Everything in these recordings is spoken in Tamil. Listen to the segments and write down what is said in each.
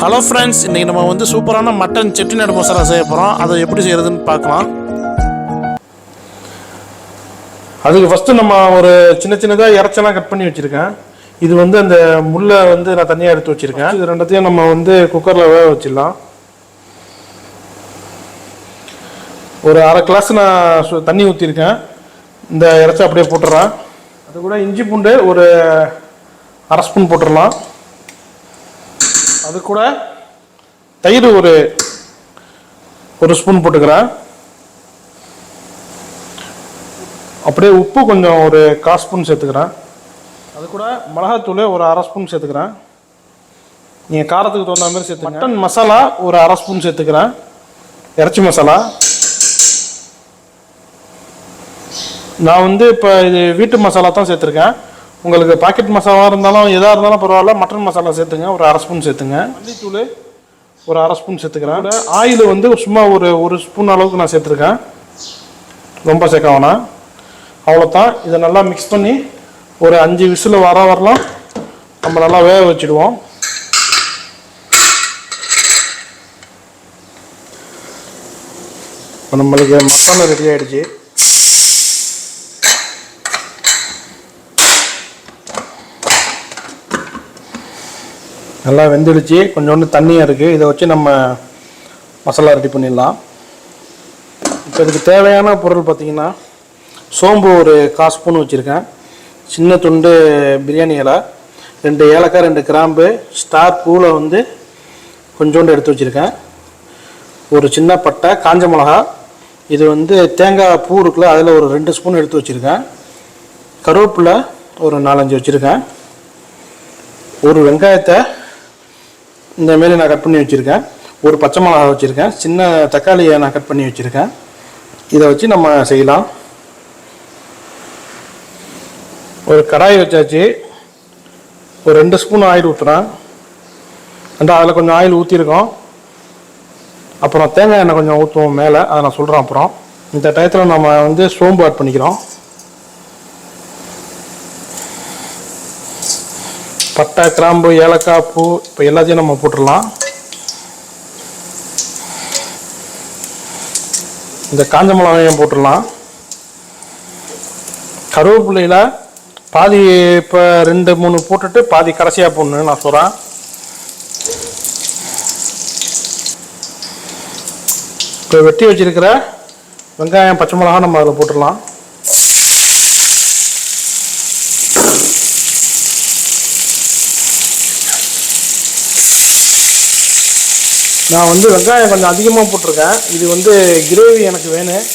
ஹலோ ஃப்ரெண்ட்ஸ் இன்றைக்கி நம்ம வந்து சூப்பரான மட்டன் செட்டிநாடு மசாலா செய்ய போகிறோம் அதை எப்படி செய்கிறதுன்னு பார்க்கலாம். அதுக்கு ஃபஸ்ட்டு நம்ம ஒரு சின்ன சின்னதாக இறச்செல்லாம் கட் பண்ணி வச்சுருக்கேன். இது வந்து அந்த முள்ளை வந்து நான் தனியாக எடுத்து வச்சுருக்கேன். இது ரெண்டத்தையும் நம்ம வந்து குக்கரில் வேக வச்சிடலாம். ஒரு அரை கிளாஸ் நான் சு- தண்ணி ஊற்றிருக்கேன் இந்த இறச்சி அப்படியே போட்டுறேன். அது கூட இஞ்சி பூண்டு ஒரு அரை ஸ்பூன் போட்டுடலாம். அது கூட தயிர் ஒரு ஒரு ஸ்பூன் போட்டுக்கிறேன். அப்படியே உப்பு கொஞ்சம் ஒரு கால் ஸ்பூன் சேர்த்துக்கிறேன். அது கூட மிளகாத்தூள் ஒரு அரை ஸ்பூன் சேர்த்துக்கிறேன். நீங்கள் காரத்துக்கு தகுந்த மாதிரி சேர்த்துங்க. மட்டன் மசாலா ஒரு அரை ஸ்பூன் சேர்த்துக்கிறேன். இறைச்சி மசாலா. நான் வந்து இப்போ இது வீட்டு மசாலா தான் சேர்த்துருக்கேன். உங்களுக்கு பாக்கெட் மசாலாவாக இருந்தாலும் எதாக இருந்தாலும் பரவாயில்ல. மட்டன் மசாலா சேர்த்துங்க. ஒரு அரை ஸ்பூன் சேர்த்துங்க. மல்லித்தூள். ஒரு அரை ஸ்பூன் சேர்த்துக்கிறேன். ஆயில் வந்து சும்மா ஒரு ஒரு ஸ்பூன் அளவுக்கு நான் சேர்த்துருக்கேன். ரொம்ப சேர்க்க வேணாம். அவ்வளோதான் இதை நல்லா மிக்ஸ் பண்ணி ஒரு அஞ்சு விசில் வர வரலாம். நம்ம நல்லா வேக வச்சுடுவோம். இப்போ நம்மளுக்கு மசாலா ரெடி ஆயிடுச்சு. நல்லா வெந்துடுச்சு. கொஞ்சோண்டு தண்ணியாக இருக்குது இதை வச்சு நம்ம மசாலா ரெடி பண்ணிடலாம். இப்போ இதுக்கு தேவையான பொருள் பார்த்திங்கன்னா சோம்பு ஒரு கால் ஸ்பூன் வச்சுருக்கேன். சின்ன துண்டு பிரியாணி இலை ரெண்டு ஏலக்காய் ரெண்டு கிராம்பு ஸ்டார் பூவில் வந்து கொஞ்சோண்டு எடுத்து வச்சுருக்கேன். ஒரு சின்ன பட்டை காஞ்ச மிளகா இது வந்து தேங்காய் பூ இருக்குல்ல அதில் ஒரு ரெண்டு ஸ்பூன் எடுத்து வச்சுருக்கேன். கருவேப்பிலை ஒரு நாலஞ்சு வச்சுருக்கேன். ஒரு வெங்காயத்தை இந்த மாரி நான் கட் பண்ணி வச்சுருக்கேன். ஒரு பச்சை மிளகா வச்சுருக்கேன். சின்ன தக்காளியை நான் கட் பண்ணி வச்சுருக்கேன். இதை வச்சு நம்ம செய்யலாம். ஒரு கடாய் வச்சாச்சு. ஒரு ரெண்டு ஸ்பூன் ஆயில் ஊற்றுறேன் அந்த அதில் கொஞ்சம் ஆயில் ஊற்றிருக்கோம் அப்புறம் தேங்காய் எண்ணெய் கொஞ்சம் ஊற்றுவோம் மேலே. அதை நான் சொல்கிறேன் அப்புறம். இந்த டயத்தில் நம்ம வந்து சோம்பு ஆட் பண்ணிக்கிறோம். பட்டை கிராம்பு ஏலக்காய் பூ இப்போ எல்லாத்தையும் நம்ம போட்டுடலாம். இந்த காஞ்ச மிளகாயும் போட்டுடலாம். கருவேப்பிள்ளையில் பாதி இப்போ ரெண்டு மூணு போட்டுட்டு பாதி கடைசியாக போடணும் நான் சொல்கிறேன் இப்போ வெட்டி வச்சிருக்கிற வெங்காயம் பச்சை மிளகா நம்ம அதில் போட்டுடலாம். நான் வந்து வெங்காயம் கொஞ்சம் அதிகமாக போட்டிருக்கேன். இது வந்து கிரேவி எனக்கு வேணும்.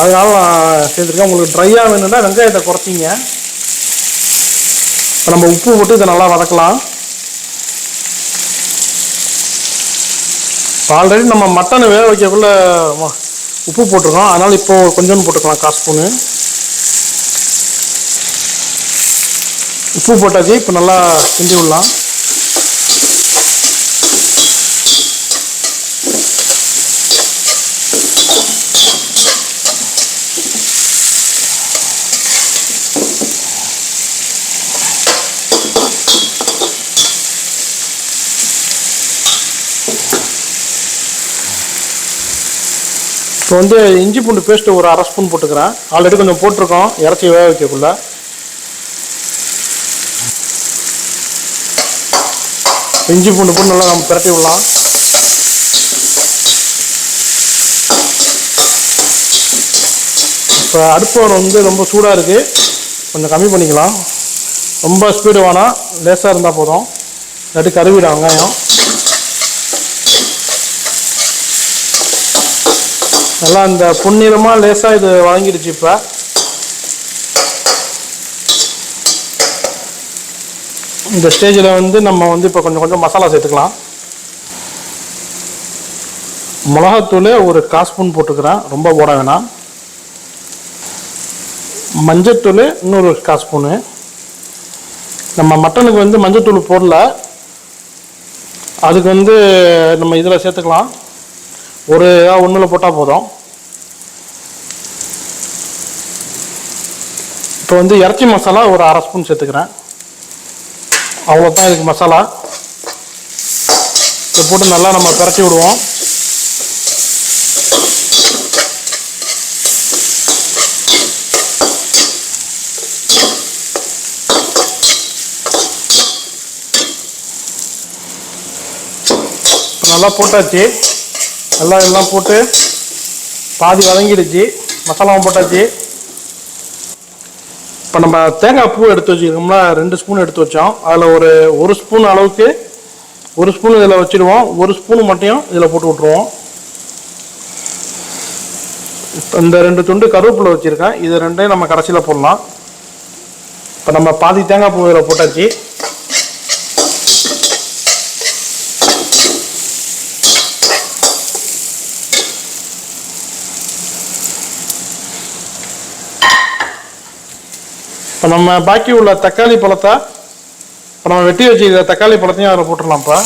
அதனால நான் சேர்த்துருக்கேன். உங்களுக்கு ட்ரையாக வேணும்னா வெங்காயத்தை குறைச்சிங்க. இப்போ நம்ம உப்பு போட்டு இதை நல்லா வதக்கலாம். ஆல்ரெடி நம்ம மட்டனை வேக வைக்கக்குள்ள உப்பு போட்டிருக்கோம். அதனால் இப்போ கொஞ்சோண்டு போட்டுக்கலாம் கால் ஸ்பூனு. உப்பு போட்டாச்சு இப்போ நல்லா கிண்டி விடலாம். இப்போ வந்து இஞ்சி பூண்டு பேஸ்ட்டு ஒரு அரை ஸ்பூன் போட்டுக்கிறேன். ஆல்ரெடி கொஞ்சம் போட்டிருக்கோம். இறச்சி வேக வைக்கக்குள்ள. இஞ்சி பூண்டு போட்டு நல்லா நம்ம பிரட்டி விடலாம். இப்போ அடுப்பு வந்து ரொம்ப சூடாக இருக்குது கொஞ்சம் கம்மி பண்ணிக்கலாம். ரொம்ப ஸ்பீடு வேணாம். லேசாக இருந்தால் போதும். இல்லாட்டி கருவிடும் வெங்காயம். நல்லா இந்த பொன்னிறமாக லேசாக இது வழங்கிடுச்சு இப்போ. இந்த ஸ்டேஜில் வந்து நம்ம வந்து இப்போ கொஞ்சம் கொஞ்சம் மசாலா சேர்த்துக்கலாம். மிளகாத்தூள் ஒரு கால் ஸ்பூன் போட்டுக்கிறேன். ரொம்ப போட வேணாம். மஞ்சத்தூள் இன்னொரு கால் ஸ்பூனு. நம்ம மட்டனுக்கு வந்து மஞ்சத்தூள் போடல. அதுக்கு வந்து நம்ம இதில் சேர்த்துக்கலாம். ஒரு ஒன்றில் போட்டால் போதும். இப்போ வந்து இறைச்சி மசாலா ஒரு அரை ஸ்பூன் சேர்த்துக்கிறேன். அவ்வளோதான் இதுக்கு மசாலா. இதை போட்டு நல்லா நம்ம பிரட்டி விடுவோம். நல்லா போட்டாச்சு. எல்லாம் எல்லாம் போட்டு பாதி வதங்கிடுச்சு மசாலாவும் போட்டாச்சு. இப்போ நம்ம தேங்காய் பூ எடுத்து வச்சுருக்கோம்னா ரெண்டு ஸ்பூன் எடுத்து வச்சோம். அதில் ஒரு ஒரு ஸ்பூன் அளவுக்கு ஒரு ஸ்பூன் இதில் வச்சுடுவோம். ஒரு ஸ்பூன் மட்டும் இதில் போட்டு விட்ருவோம் இப்போ இந்த ரெண்டு துண்டு கருவேப்பிலை வச்சுருக்கேன். இது ரெண்டையும் நம்ம கடைசியில் போடலாம். இப்போ நம்ம பாதி தேங்காய் பூ இதில் போட்டாச்சு. இப்போ நம்ம பாக்கி உள்ள தக்காளி பழத்தை இப்போ நம்ம வெட்டி வச்சு தக்காளி பழத்தையும் அதில் போட்டுடலாம்ப்பா.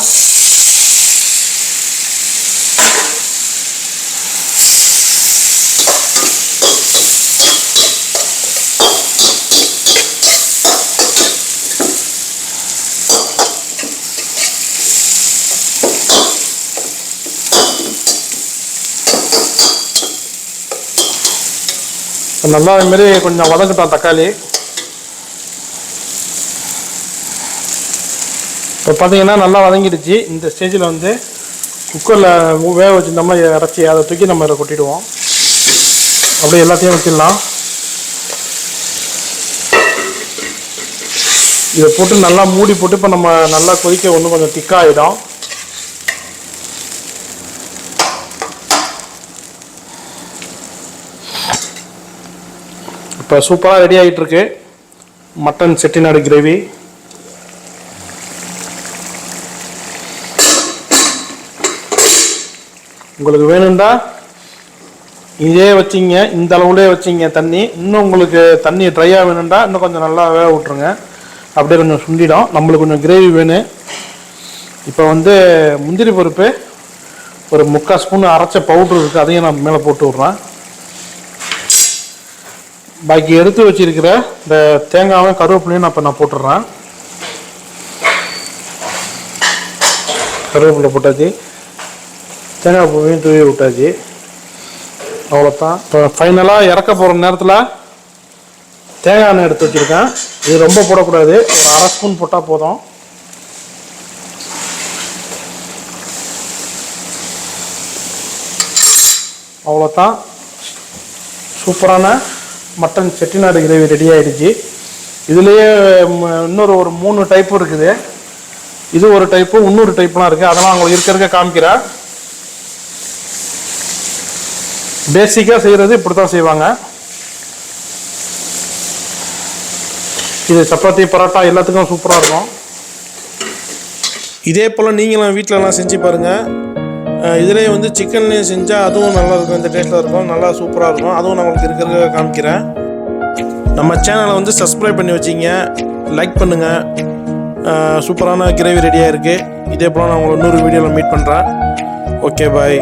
நல்லா இதுமாரி கொஞ்சம் வதங்கிட்டான் தக்காளி. இப்போ பார்த்தீங்கன்னா நல்லா வதங்கிடுச்சு. இந்த ஸ்டேஜில் வந்து குக்கரில் வேக வச்சுருந்தோம்னா இறச்சி அதை தூக்கி நம்ம இதில் கொட்டிடுவோம். அப்படியே எல்லாத்தையும் வச்சிடலாம். இதை போட்டு நல்லா மூடி போட்டு இப்போ நம்ம நல்லா கொதிக்க ஒன்று கொஞ்சம் திக்காகிடும் இப்போ சூப்பராக ரெடி ஆகிட்டுருக்கு மட்டன் செட்டிநாடு கிரேவி உங்களுக்கு வேணும்டா இதே வச்சிங்க இந்த அளவுலேயே வச்சிங்க தண்ணி. இன்னும் உங்களுக்கு தண்ணி ட்ரையாக வேணும்டா இன்னும் கொஞ்சம் நல்லா வேக விட்ருங்க அப்படியே கொஞ்சம் சுண்டிடும். நம்மளுக்கு கொஞ்சம் கிரேவி வேணும். இப்போ வந்து முந்திரி பருப்பு ஒரு முக்கால் ஸ்பூன் அரைச்ச பவுட்ரு இருக்குது அதையும் நான் மேலே போட்டு விட்றேன். பாக்கி எடுத்து வச்சிருக்கிற இந்த தேங்காயும் கருவேப்பிலையும் நான் இப்போ நான் போட்டுடுறேன். கருவேப்பிலை போட்டாச்சு. தேங்காய் பூவையும் தூவி விட்டாச்சு? அவ்வளோதான் இப்போ ஃபைனலாக இறக்க போகிற நேரத்தில் தேங்காய் எண்ணெய் எடுத்து வச்சுருக்கேன். இது ரொம்ப போடக்கூடாது. ஒரு அரை ஸ்பூன் போட்டால் போதும். அவ்வளோதான் சூப்பரான மட்டன் செட்டிநாடு கிரேவி ரெடி ஆகிடுச்சு இதுலேயே இன்னொரு ஒரு மூணு டைப்பு இருக்குது. இது ஒரு டைப்பு இன்னொரு டைப்லாம் இருக்குது அதெல்லாம் அவங்களுக்கு இருக்க இருக்க காமிக்கிறேன். பேசிக்காக செய்கிறது இப்படி தான் செய்வாங்க. இது சப்பாத்தி பரோட்டா எல்லாத்துக்கும் சூப்பராக இருக்கும். இதே போல் நீங்களும் வீட்டிலலாம் செஞ்சு பாருங்கள் இதுலேயே வந்து சிக்கன்லேயும் செஞ்சால் அதுவும் நல்லா இருக்கும். இந்த டேஸ்ட்டில் இருக்கும். நல்லா சூப்பராக இருக்கும். அதுவும் நான் உங்களுக்கு இருக்கிறத காமிக்கிறேன். நம்ம சேனலை வந்து சப்ஸ்கிரைப் பண்ணி வச்சிங்க லைக் பண்ணுங்கள் சூப்பரான கிரேவி ரெடியாக இருக்குது இதே போல் நான் உங்களை இன்னொரு வீடியோவில் மீட் பண்ணுறேன் ஓகே பாய்